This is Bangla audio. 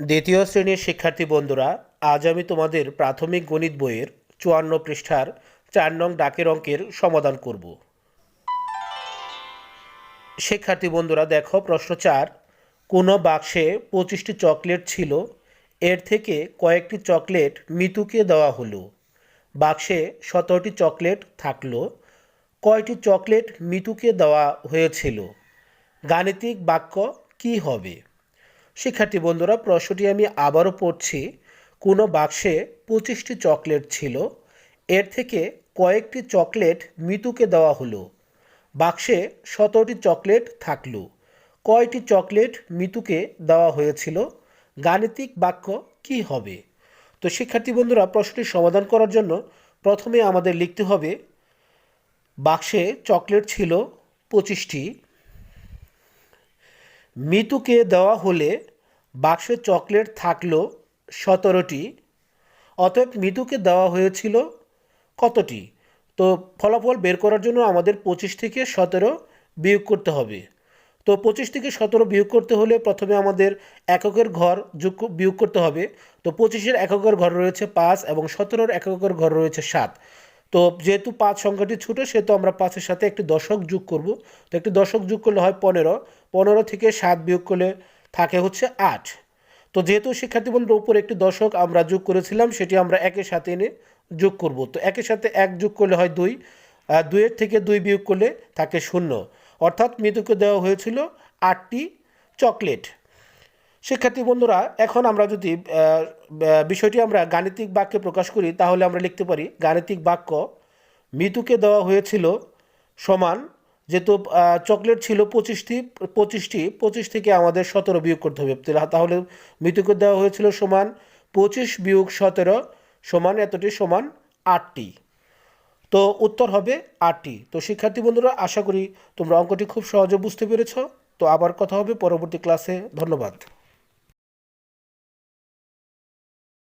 দ্বিতীয় শ্রেণির শিক্ষার্থী বন্ধুরা, আজ আমি তোমাদের প্রাথমিক গণিত বইয়ের চুয়ান্ন পৃষ্ঠার চার নং ডাকের অঙ্কের সমাধান করব। শিক্ষার্থী বন্ধুরা, দেখো প্রশ্ন চার। কোনো বাক্সে পঁচিশটি চকলেট ছিল, এর থেকে কয়েকটি চকলেট মিতুকে দেওয়া হলো। বাক্সে সতেরোটি চকলেট থাকল, কয়টি চকলেট মিতুকে দেওয়া হয়েছিল? গাণিতিক বাক্য কি হবে? শিক্ষার্থী বন্ধুরা, প্রশ্নটি আমি আবারও পড়ছি। কোনো বাক্সে পঁচিশটি চকলেট ছিল। এর থেকে কয়েকটি চকলেট মিতুকে দেওয়া হলো। বাক্সে সতেরোটি চকলেট থাকল। কয়টি চকলেট মিতুকে দেওয়া হয়েছিল? গাণিতিক বাক্য কি হবে? তো শিক্ষার্থী বন্ধুরা, প্রশ্নটি সমাধান করার জন্য প্রথমে আমাদের লিখতে হবে, বাক্সে চকলেট ছিল পঁচিশটি মিতুকে দেওয়া হলে বাক্সে চকলেট থাকল সতেরোটি, অতএব মিতুকে দেওয়া হয়েছিল কতটি? তো ফলাফল বের করার জন্য আমাদের পঁচিশ থেকে সতেরো বিয়োগ করতে হবে। তো পঁচিশ থেকে সতেরো বিয়োগ করতে হলে প্রথমে আমাদের এককের ঘর যোগ বিয়োগ করতে হবে। তো পঁচিশের এককের ঘর রয়েছে পাঁচ এবং সতেরোর এককের ঘর রয়েছে সাত। তো যেহেতু পাঁচ সংখ্যাটি ছোটো, সেহেতু আমরা পাঁচের সাথে একটি দশক যোগ করব। তো একটি দশক যোগ করলে হয় পনেরো। পনেরো থেকে সাত বিয়োগ করলে থাকে হচ্ছে আট। তো যেহেতু শিক্ষার্থী বন্ধুর উপর একটি দশক আমরা যোগ করেছিলাম, সেটি আমরা একের সাথে এনে যোগ করব। তো একের সাথে এক যোগ করলে হয় দুই দুইয়ের থেকে দুই বিয়োগ করলে থাকে শূন্য। অর্থাৎ মৃতকে দেওয়া হয়েছিল আটটি চকলেট। শিক্ষার্থী বন্ধুরা, এখন আমরা যদি বিষয়টি আমরা গাণিতিক বাক্যে প্রকাশ করি, তাহলে আমরা লিখতে পারি, গাণিতিক বাক্য, মিতুকে দেওয়া হয়েছিল সমান, যেহেতু চকলেট ছিল পঁচিশটি পঁচিশটি, পঁচিশ থেকে আমাদের সতেরো বিয়োগ করতে হবে। তাহলে মিতুকে দেওয়া হয়েছিল সমান পঁচিশ বিয়োগ সতেরো সমান এতটি সমান আটটি। তো উত্তর হবে আটটি। তো শিক্ষার্থী বন্ধুরা, আশা করি তোমরা অঙ্কটি খুব সহজে বুঝতে পেরেছ। তো আবার কথা হবে পরবর্তী ক্লাসে। ধন্যবাদ।